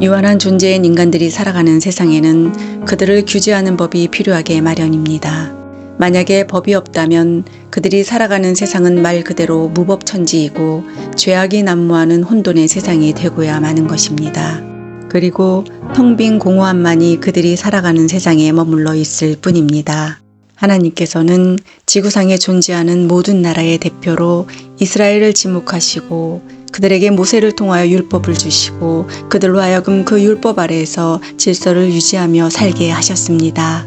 유한한 존재인 인간들이 살아가는 세상에는 그들을 규제하는 법이 필요하게 마련입니다. 만약에 법이 없다면 그들이 살아가는 세상은 말 그대로 무법천지이고 죄악이 난무하는 혼돈의 세상이 되고야 마는 것입니다. 그리고 텅 빈 공허함만이 그들이 살아가는 세상에 머물러 있을 뿐입니다. 하나님께서는 지구상에 존재하는 모든 나라의 대표로 이스라엘을 지목하시고 그들에게 모세를 통하여 율법을 주시고 그들로 하여금 그 율법 아래에서 질서를 유지하며 살게 하셨습니다.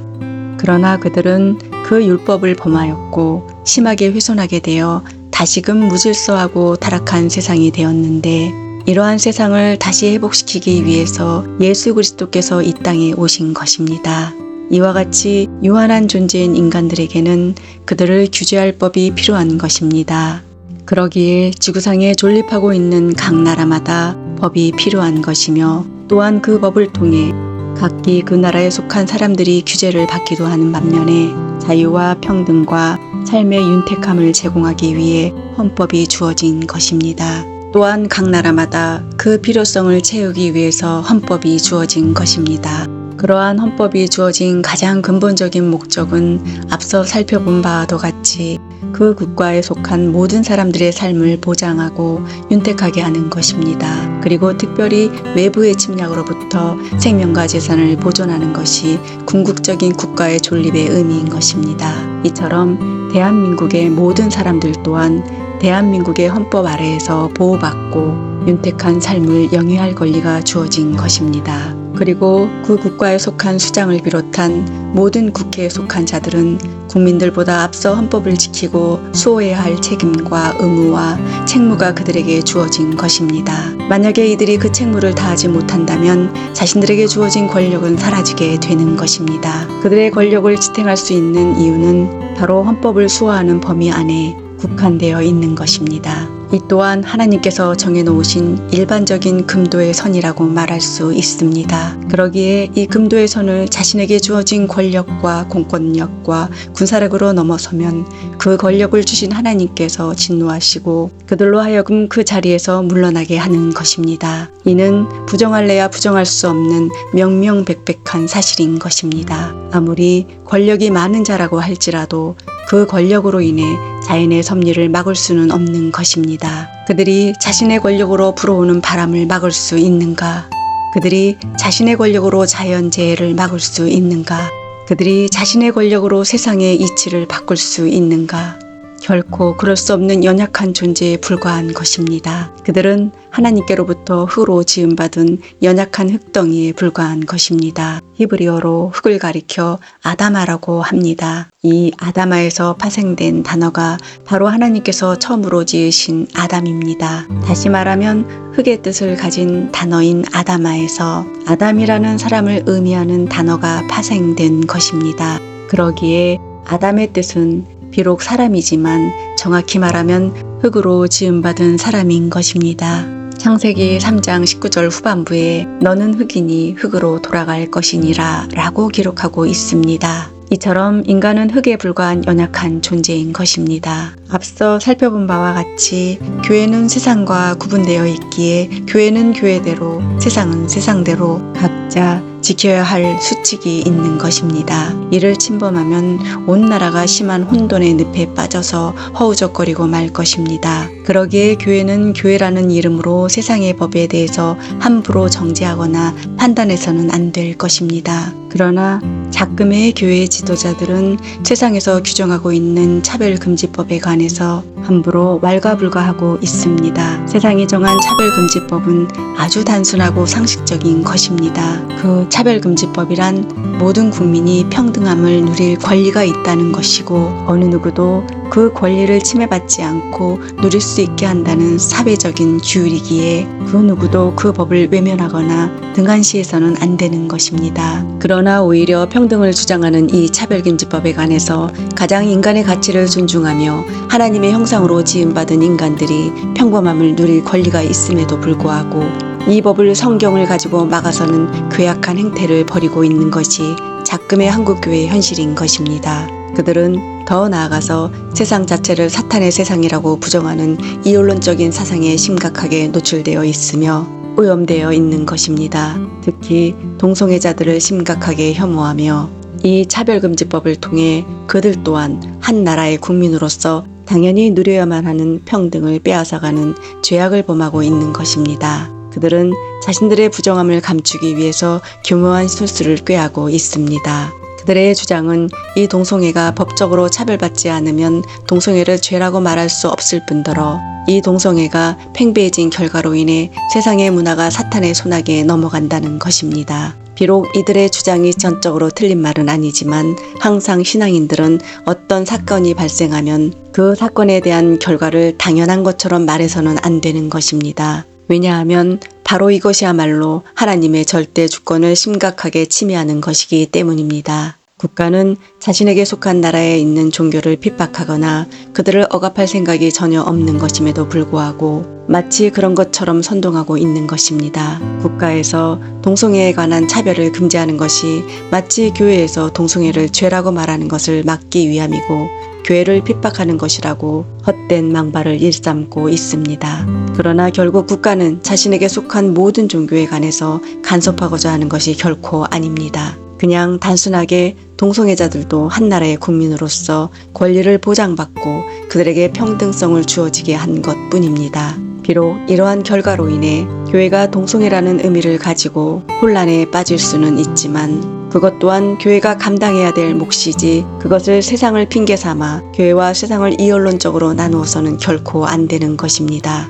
그러나 그들은 그 율법을 범하였고 심하게 훼손하게 되어 다시금 무질서하고 타락한 세상이 되었는데 이러한 세상을 다시 회복시키기 위해서 예수 그리스도께서 이 땅에 오신 것입니다. 이와 같이 유한한 존재인 인간들에게는 그들을 규제할 법이 필요한 것입니다. 그러기에 지구상에 존립하고 있는 각 나라마다 법이 필요한 것이며 또한 그 법을 통해 각기 그 나라에 속한 사람들이 규제를 받기도 하는 반면에 자유와 평등과 삶의 윤택함을 제공하기 위해 헌법이 주어진 것입니다. 또한 각 나라마다 그 필요성을 채우기 위해서 헌법이 주어진 것입니다. 그러한 헌법이 주어진 가장 근본적인 목적은 앞서 살펴본 바와도 같이 그 국가에 속한 모든 사람들의 삶을 보장하고 윤택하게 하는 것입니다. 그리고 특별히 외부의 침략으로부터 생명과 재산을 보존하는 것이 궁극적인 국가의 존립의 의미인 것입니다. 이처럼 대한민국의 모든 사람들 또한 대한민국의 헌법 아래에서 보호받고 윤택한 삶을 영위할 권리가 주어진 것입니다. 그리고 그 국가에 속한 수장을 비롯한 모든 국회에 속한 자들은 국민들보다 앞서 헌법을 지키고 수호해야 할 책임과 의무와 책무가 그들에게 주어진 것입니다. 만약에 이들이 그 책무를 다하지 못한다면 자신들에게 주어진 권력은 사라지게 되는 것입니다. 그들의 권력을 지탱할 수 있는 이유는 바로 헌법을 수호하는 범위 안에 국한되어 있는 것입니다. 이 또한 하나님께서 정해놓으신 일반적인 금도의 선이라고 말할 수 있습니다. 그러기에 이 금도의 선을 자신에게 주어진 권력과 공권력과 군사력으로 넘어서면 그 권력을 주신 하나님께서 진노하시고 그들로 하여금 그 자리에서 물러나게 하는 것입니다. 이는 부정할래야 부정할 수 없는 명명백백한 사실인 것입니다. 아무리 권력이 많은 자라고 할지라도 그 권력으로 인해 자연의 섭리를 막을 수는 없는 것입니다. 그들이 자신의 권력으로 불어오는 바람을 막을 수 있는가? 그들이 자신의 권력으로 자연재해를 막을 수 있는가? 그들이 자신의 권력으로 세상의 이치를 바꿀 수 있는가? 결코 그럴 수 없는 연약한 존재에 불과한 것입니다. 그들은 하나님께로부터 흙으로 지음받은 연약한 흙덩이에 불과한 것입니다. 히브리어로 흙을 가리켜 아다마라고 합니다. 이 아다마에서 파생된 단어가 바로 하나님께서 처음으로 지으신 아담입니다. 다시 말하면 흙의 뜻을 가진 단어인 아다마에서 아담이라는 사람을 의미하는 단어가 파생된 것입니다. 그러기에 아담의 뜻은 비록 사람이지만 정확히 말하면 흙으로 지음받은 사람인 것입니다. 창세기 3장 19절 후반부에 너는 흙이니 흙으로 돌아갈 것이니라 라고 기록하고 있습니다. 이처럼 인간은 흙에 불과한 연약한 존재인 것입니다. 앞서 살펴본 바와 같이 교회는 세상과 구분되어 있기에 교회는 교회대로 세상은 세상대로 각자 지켜야 할 수칙이 있는 것입니다. 이를 침범하면 온 나라가 심한 혼돈의 늪에 빠져서 허우적거리고 말 것입니다. 그러기에 교회는 교회라는 이름으로 세상의 법에 대해서 함부로 정지하거나 판단해서는 안 될 것입니다. 그러나 작금의 교회 지도자들은 세상에서 규정하고 있는 차별금지법에 관해서 함부로 왈가불가하고 있습니다. 세상이 정한 차별금지법은 아주 단순하고 상식적인 것입니다. 그 차별금지법이란 모든 국민이 평등함을 누릴 권리가 있다는 것이고 어느 누구도 그 권리를 침해받지 않고 누릴 수 있게 한다는 사회적인 규율이기에 그 누구도 그 법을 외면하거나 등한시해서는 안 되는 것입니다. 그 러나 오히려 평등을 주장하는 이 차별금지법에 관해서 가장 인간의 가치를 존중하며 하나님의 형상으로 지음받은 인간들이 평범함을 누릴 권리가 있음에도 불구하고 이 법을 성경을 가지고 막아서는 괴악한 행태를 벌이고 있는 것이 작금의 한국교회의 현실인 것입니다. 그들은 더 나아가서 세상 자체를 사탄의 세상이라고 부정하는 이혼론적인 사상에 심각하게 노출되어 있으며 오염되어 있는 것입니다. 특히 동성애자들을 심각하게 혐오하며 이 차별금지법을 통해 그들 또한 한 나라의 국민으로서 당연히 누려야만 하는 평등을 빼앗아가는 죄악을 범하고 있는 것입니다. 그들은 자신들의 부정함을 감추기 위해서 교묘한 술수를 꾀하고 있습니다. 그들의 주장은 이 동성애가 법적으로 차별받지 않으면 동성애를 죄라고 말할 수 없을 뿐더러 이 동성애가 팽배해진 결과로 인해 세상의 문화가 사탄의 손아귀에 넘어간다는 것입니다. 비록 이들의 주장이 전적으로 틀린 말은 아니지만 항상 신앙인들은 어떤 사건이 발생하면 그 사건에 대한 결과를 당연한 것처럼 말해서는 안 되는 것입니다. 왜냐하면 바로 이것이야말로 하나님의 절대 주권을 심각하게 침해하는 것이기 때문입니다. 국가는 자신에게 속한 나라에 있는 종교를 핍박하거나 그들을 억압할 생각이 전혀 없는 것임에도 불구하고 마치 그런 것처럼 선동하고 있는 것입니다. 국가에서 동성애에 관한 차별을 금지하는 것이 마치 교회에서 동성애를 죄라고 말하는 것을 막기 위함이고 교회를 핍박하는 것이라고 헛된 망발을 일삼고 있습니다. 그러나 결국 국가는 자신에게 속한 모든 종교에 관해서 간섭하고자 하는 것이 결코 아닙니다. 그냥 단순하게 동성애자들도 한 나라의 국민으로서 권리를 보장받고 그들에게 평등성을 주어지게 한 것 뿐입니다. 비록 이러한 결과로 인해 교회가 동성애라는 의미를 가지고 혼란에 빠질 수는 있지만 그것 또한 교회가 감당해야 될 몫이지 그것을 세상을 핑계 삼아 교회와 세상을 이언론적으로 나누어서는 결코 안 되는 것입니다.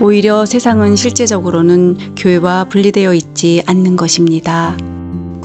오히려 세상은 실제적으로는 교회와 분리되어 있지 않는 것입니다.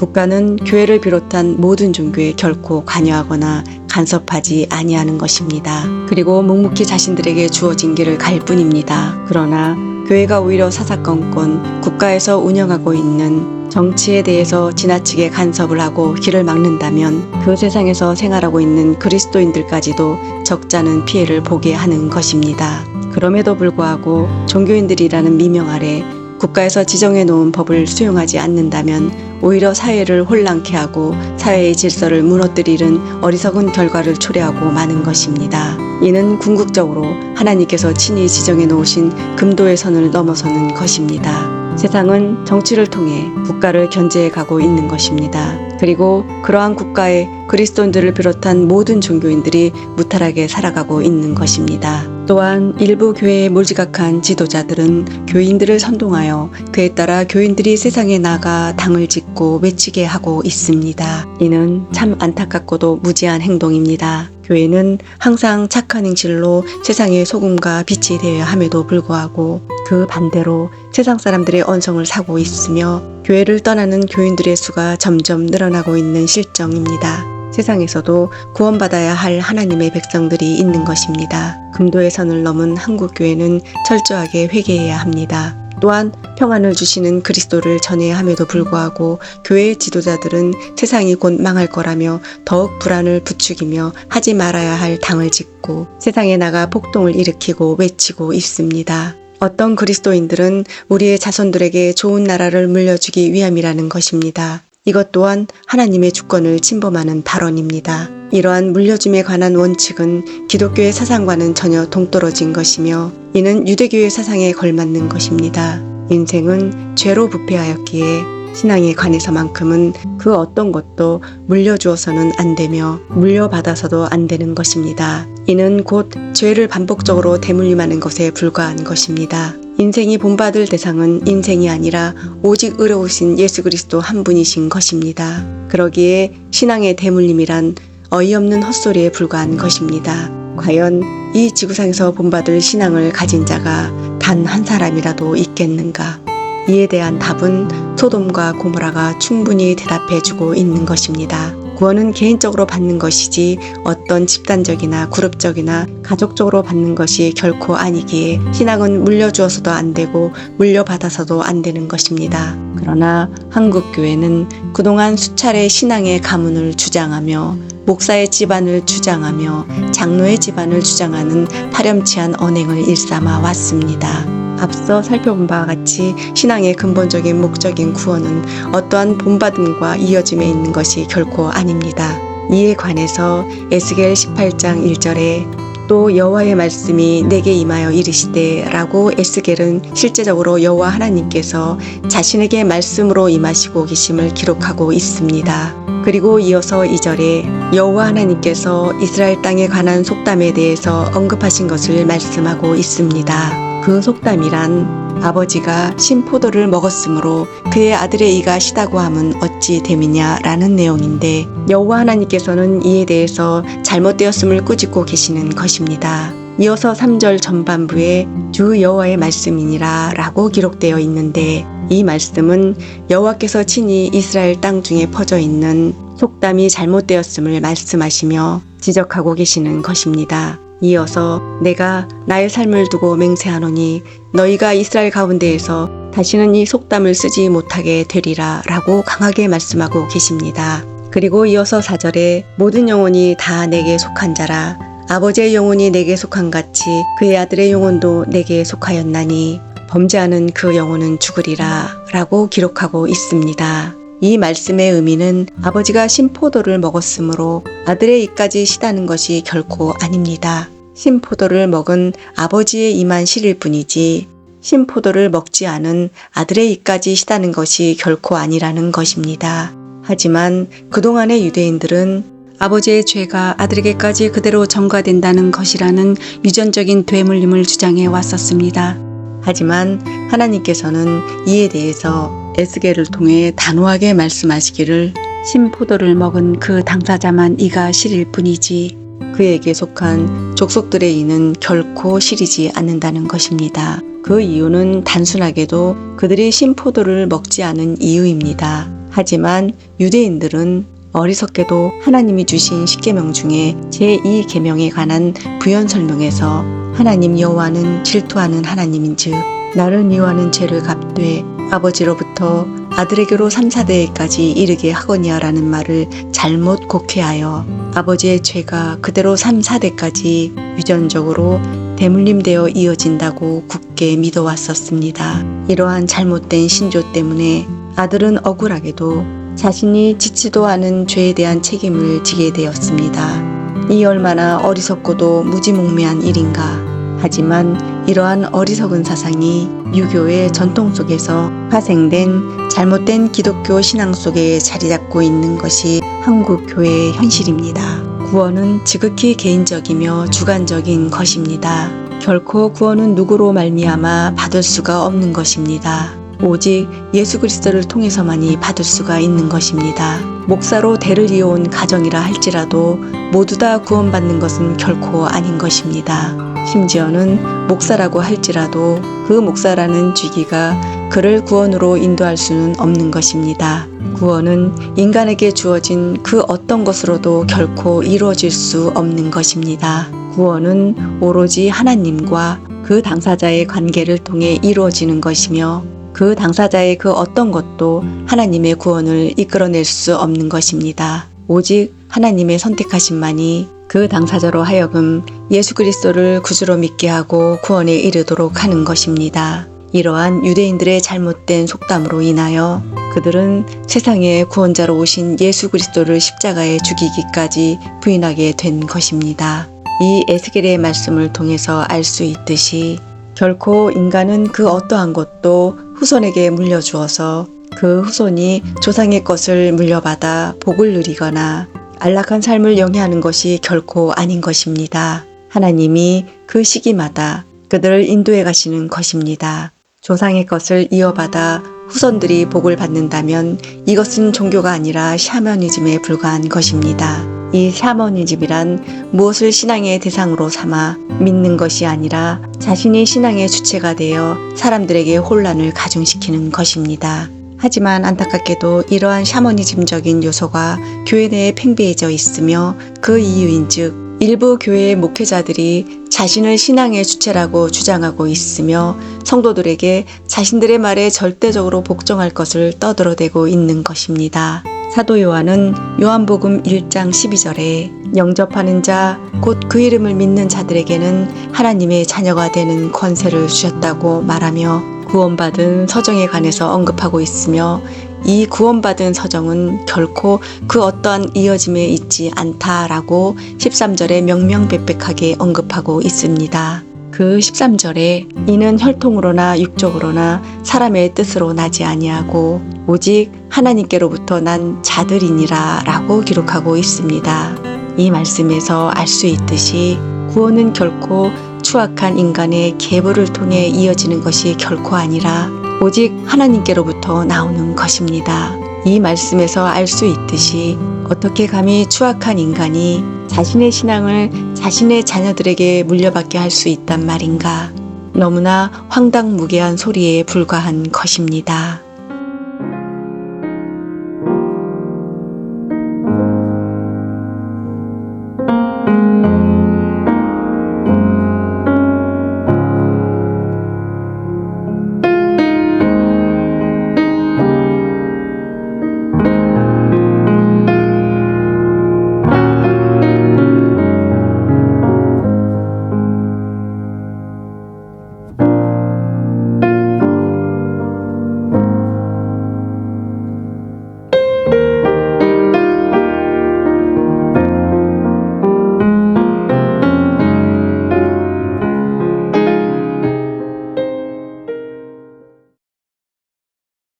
국가는 교회를 비롯한 모든 종교에 결코 관여하거나 간섭하지 아니하는 것입니다. 그리고 묵묵히 자신들에게 주어진 길을 갈 뿐입니다. 그러나 교회가 오히려 사사건건 국가에서 운영하고 있는 정치에 대해서 지나치게 간섭을 하고 길을 막는다면 그 세상에서 생활하고 있는 그리스도인들까지도 적잖은 피해를 보게 하는 것입니다. 그럼에도 불구하고 종교인들이라는 미명 아래 국가에서 지정해 놓은 법을 수용하지 않는다면 오히려 사회를 혼란케 하고 사회의 질서를 무너뜨리는 어리석은 결과를 초래하고 마는 것입니다. 이는 궁극적으로 하나님께서 친히 지정해 놓으신 금도의 선을 넘어서는 것입니다. 세상은 정치를 통해 국가를 견제해 가고 있는 것입니다. 그리고 그러한 국가에 그리스도인들을 비롯한 모든 종교인들이 무탈하게 살아가고 있는 것입니다. 또한 일부 교회의 몰지각한 지도자들은 교인들을 선동하여 그에 따라 교인들이 세상에 나가 당을 짓고 외치게 하고 있습니다. 이는 참 안타깝고도 무지한 행동입니다. 교회는 항상 착한 행실로 세상의 소금과 빛이 되어야 함에도 불구하고 그 반대로 세상 사람들의 언성을 사고 있으며 교회를 떠나는 교인들의 수가 점점 늘어나고 있는 실정입니다. 세상에서도 구원받아야 할 하나님의 백성들이 있는 것입니다. 금도의 선을 넘은 한국 교회는 철저하게 회개해야 합니다. 또한 평안을 주시는 그리스도를 전해야 함에도 불구하고 교회의 지도자들은 세상이 곧 망할 거라며 더욱 불안을 부추기며 하지 말아야 할 당을 짓고 세상에 나가 폭동을 일으키고 외치고 있습니다. 어떤 그리스도인들은 우리의 자손들에게 좋은 나라를 물려주기 위함이라는 것입니다. 이것 또한 하나님의 주권을 침범하는 발언입니다. 이러한 물려줌에 관한 원칙은 기독교의 사상과는 전혀 동떨어진 것이며 이는 유대교의 사상에 걸맞는 것입니다. 인생은 죄로 부패하였기에 신앙에 관해서만큼은 그 어떤 것도 물려주어서는 안 되며 물려받아서도 안 되는 것입니다. 이는 곧 죄를 반복적으로 대물림하는 것에 불과한 것입니다. 인생이 본받을 대상은 인생이 아니라 오직 의로우신 예수 그리스도 한 분이신 것입니다. 그러기에 신앙의 대물림이란 어이없는 헛소리에 불과한 것입니다. 과연 이 지구상에서 본받을 신앙을 가진 자가 단 한 사람이라도 있겠는가? 이에 대한 답은 소돔과 고모라가 충분히 대답해 주고 있는 것입니다. 구원은 개인적으로 받는 것이지 어떤 집단적이나 그룹적이나 가족적으로 받는 것이 결코 아니기에 신앙은 물려주어서도 안 되고 물려받아서도 안 되는 것입니다. 그러나 한국 교회는 그동안 수차례 신앙의 가문을 주장하며 목사의 집안을 주장하며 장로의 집안을 주장하는 파렴치한 언행을 일삼아 왔습니다. 앞서 살펴본 바와 같이 신앙의 근본적인 목적인 구원은 어떠한 본받음과 이어짐에 있는 것이 결코 아닙니다. 이에 관해서 에스겔 18장 1절에 또 여호와의 말씀이 내게 임하여 이르시되라고 에스겔은 실제적으로 여호와 하나님께서 자신에게 말씀으로 임하시고 계심을 기록하고 있습니다. 그리고 이어서 2절에 여호와 하나님께서 이스라엘 땅에 관한 속담에 대해서 언급하신 것을 말씀하고 있습니다. 그 속담이란 아버지가 신포도를 먹었으므로 그의 아들의 이가 시다고 함은 어찌 됨이냐라는 내용인데 여호와 하나님께서는 이에 대해서 잘못되었음을 꾸짖고 계시는 것입니다. 이어서 3절 전반부에 주 여호와의 말씀이니라 라고 기록되어 있는데 이 말씀은 여호와께서 친히 이스라엘 땅 중에 퍼져 있는 속담이 잘못되었음을 말씀하시며 지적하고 계시는 것입니다. 이어서 내가 나의 삶을 두고 맹세하노니 너희가 이스라엘 가운데에서 다시는 이 속담을 쓰지 못하게 되리라 라고 강하게 말씀하고 계십니다. 그리고 이어서 4절에 모든 영혼이 다 내게 속한 자라 아버지의 영혼이 내게 속한 같이 그의 아들의 영혼도 내게 속하였나니 범죄하는 그 영혼은 죽으리라 라고 기록하고 있습니다. 이 말씀의 의미는 아버지가 신포도를 먹었으므로 아들의 이까지 시다는 것이 결코 아닙니다. 신포도를 먹은 아버지의 이만 실일 뿐이지 신포도를 먹지 않은 아들의 이까지 시다는 것이 결코 아니라는 것입니다. 하지만 그동안의 유대인들은 아버지의 죄가 아들에게까지 그대로 전가된다는 것이라는 유전적인 되물림을 주장해 왔었습니다. 하지만 하나님께서는 이에 대해서 에스겔을 통해 단호하게 말씀하시기를 신포도를 먹은 그 당사자만 이가 실일 뿐이지 그에게 속한 족속들의 이는 결코 실이지 않는다는 것입니다. 그 이유는 단순하게도 그들이 신포도를 먹지 않은 이유입니다. 하지만 유대인들은 어리석게도 하나님이 주신 십계명 중에 제2계명에 관한 부연 설명에서 하나님 여호와는 질투하는 하나님인즉 나를 미워하는 죄를 갚되 아버지로부터 아들에게로 3, 4대까지 이르게 하거니와라는 말을 잘못 곡해하여 아버지의 죄가 그대로 3, 4대까지 유전적으로 대물림되어 이어진다고 굳게 믿어왔었습니다. 이러한 잘못된 신조 때문에 아들은 억울하게도 자신이 짓지도 않은 죄에 대한 책임을 지게 되었습니다. 이 얼마나 어리석고도 무지몽매한 일인가. 하지만 이러한 어리석은 사상이 유교의 전통 속에서 파생된 잘못된 기독교 신앙 속에 자리 잡고 있는 것이 한국 교회의 현실입니다. 구원은 지극히 개인적이며 주관적인 것입니다. 결코 구원은 누구로 말미암아 받을 수가 없는 것입니다. 오직 예수 그리스도를 통해서만이 받을 수가 있는 것입니다. 목사로 대를 이어온 가정이라 할지라도 모두 다 구원받는 것은 결코 아닌 것입니다. 심지어는 목사라고 할지라도 그 목사라는 쥐기가 그를 구원으로 인도할 수는 없는 것입니다. 구원은 인간에게 주어진 그 어떤 것으로도 결코 이루어질 수 없는 것입니다. 구원은 오로지 하나님과 그 당사자의 관계를 통해 이루어지는 것이며 그 당사자의 그 어떤 것도 하나님의 구원을 이끌어낼 수 없는 것입니다. 오직 하나님의 선택하심만이 그 당사자로 하여금 예수 그리스도를 구주로 믿게 하고 구원에 이르도록 하는 것입니다. 이러한 유대인들의 잘못된 속담으로 인하여 그들은 세상의 구원자로 오신 예수 그리스도를 십자가에 죽이기까지 부인하게 된 것입니다. 이 에스겔의 말씀을 통해서 알 수 있듯이 결코 인간은 그 어떠한 것도 후손에게 물려주어서 그 후손이 조상의 것을 물려받아 복을 누리거나 안락한 삶을 영위하는 것이 결코 아닌 것입니다. 하나님이 그 시기마다 그들을 인도해 가시는 것입니다. 조상의 것을 이어받아 후손들이 복을 받는다면 이것은 종교가 아니라 샤머니즘에 불과한 것입니다. 이 샤머니즘이란 무엇을 신앙의 대상으로 삼아 믿는 것이 아니라 자신이 신앙의 주체가 되어 사람들에게 혼란을 가중시키는 것입니다. 하지만 안타깝게도 이러한 샤머니즘적인 요소가 교회 내에 팽배해져 있으며 그 이유인즉 일부 교회의 목회자들이 자신을 신앙의 주체라고 주장하고 있으며 성도들에게 자신들의 말에 절대적으로 복종할 것을 떠들어대고 있는 것입니다. 사도 요한은 요한복음 1장 12절에 영접하는 자, 곧 그 이름을 믿는 자들에게는 하나님의 자녀가 되는 권세를 주셨다고 말하며 구원받은 서정에 관해서 언급하고 있으며 이 구원받은 서정은 결코 그 어떠한 이어짐에 있지 않다라고 13절에 명명백백하게 언급하고 있습니다. 그 13절에 이는 혈통으로나 육적으로나 사람의 뜻으로 나지 아니하고 오직 하나님께로부터 난 자들이니라 라고 기록하고 있습니다. 이 말씀에서 알 수 있듯이 구원은 결코 추악한 인간의 계보를 통해 이어지는 것이 결코 아니라 오직 하나님께로부터 나오는 것입니다. 이 말씀에서 알 수 있듯이 어떻게 감히 추악한 인간이 자신의 신앙을 자신의 자녀들에게 물려받게 할 수 있단 말인가. 너무나 황당무계한 소리에 불과한 것입니다.